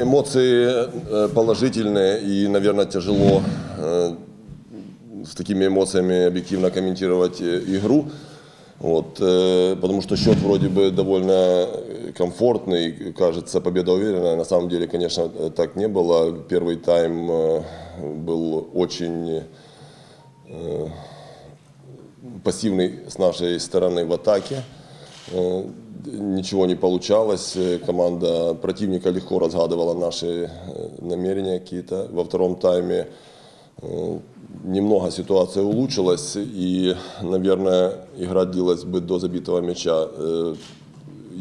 эмоции э, положительные и, наверное, тяжело э, с такими эмоциями объективно комментировать э, игру. Вот, потому что счет вроде бы довольно комфортный, кажется, победа уверенная. На самом деле, конечно, так не было. Первый тайм был очень пассивный с нашей стороны в атаке. Э, Ничего не получалось. Э, Команда противника легко разгадывала наши э, намерения какие-то. Во втором тайме э, немного ситуация улучшилась. И, наверное, игра длилась бы до забитого мяча. Э,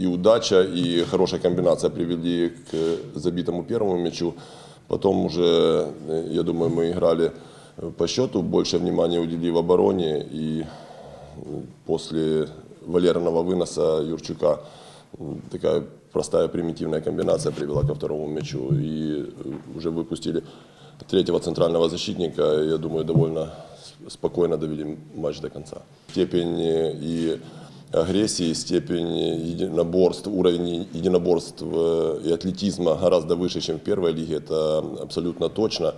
И удача, и хорошая комбинация привели к забитому первому мячу. Потом уже, э, я думаю, мы играли по счету, больше внимания уделили в обороне. И э, после Валерного выноса Юрчука такая простая примитивная комбинация привела ко второму мячу. И э, уже выпустили третьего центрального защитника. Я думаю, довольно спокойно довели матч до конца. Степень э, и агрессии, степень единоборств, уровень единоборств э, и атлетизма гораздо выше, чем в первой лиге. Это абсолютно точно.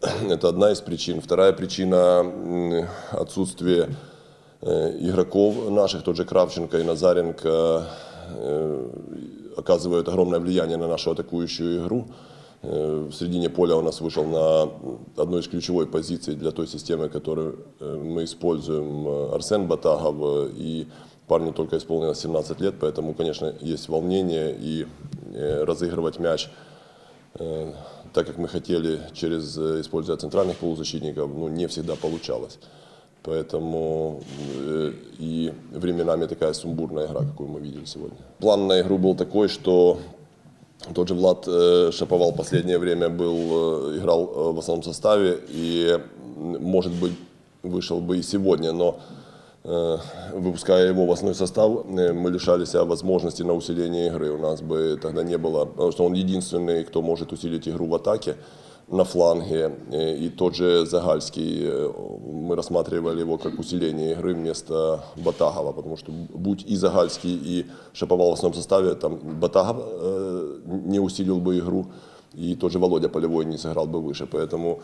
Это одна из причин. Вторая причина отсутствие э, игроков наших, тот же Кравченко и Назаренко, оказывают огромное влияние на нашу атакующую игру. В середине поля у нас вышел на одной из ключевой позиций для той системы, которую э, мы используем, э, Арсен Батагов. И парню только исполнилось 17 лет, поэтому, конечно, есть волнение и э, разыгрывать мяч так как мы хотели, через, используя центральных полузащитников, ну, не всегда получалось. Поэтому э, и временами такая сумбурная игра, какую мы видели сегодня. План на игру был такой, что тот же Влад э, Шаповал последнее время был, э, играл э, в основном составе и, может быть, вышел бы и сегодня, но выпуская его в основной состав, э, мы лишали себя возможности на усиление игры. У нас бы тогда не было, потому что он единственный, кто может усилить игру в атаке на фланге. И тот же Загальский, мы рассматривали его как усиление игры вместо Батагова, потому что будь и Загальский, и Шаповал в основном составе, там Батагов не усилил бы игру, и тот же Володя Полевой не сыграл бы выше. Поэтому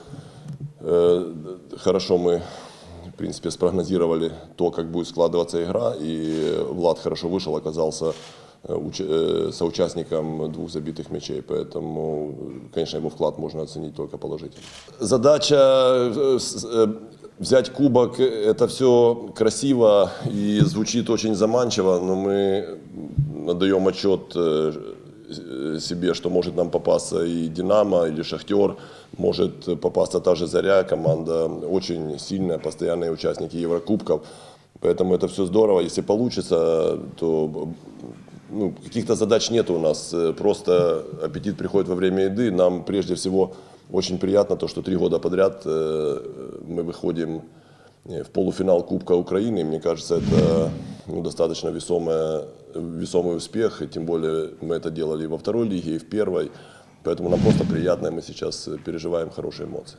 э, хорошо мы в принципе, спрогнозировали то, как будет складываться игра, и Влад хорошо вышел, оказался соучастником двух забитых мячей, поэтому, конечно, его вклад можно оценить только положительно. Задача э, э, взять кубок, э, это все красиво и звучит очень заманчиво, но мы отдаем отчет э, э, себе, что может нам попасться и Динамо, или Шахтер, может попасться та же Заря, команда очень сильная, постоянные участники Еврокубков. Поэтому это все здорово. Если получится, то ну, каких-то задач нет у нас. Э, Просто аппетит приходит во время еды. Нам прежде всего очень приятно то, что три года подряд э, мы выходим э, в полуфинал Кубка Украины. Мне кажется, это ну, достаточно весомая, весомый успех. И тем более мы это делали и во второй лиге, и в первой. Поэтому нам просто приятно, и мы сейчас переживаем хорошие эмоции.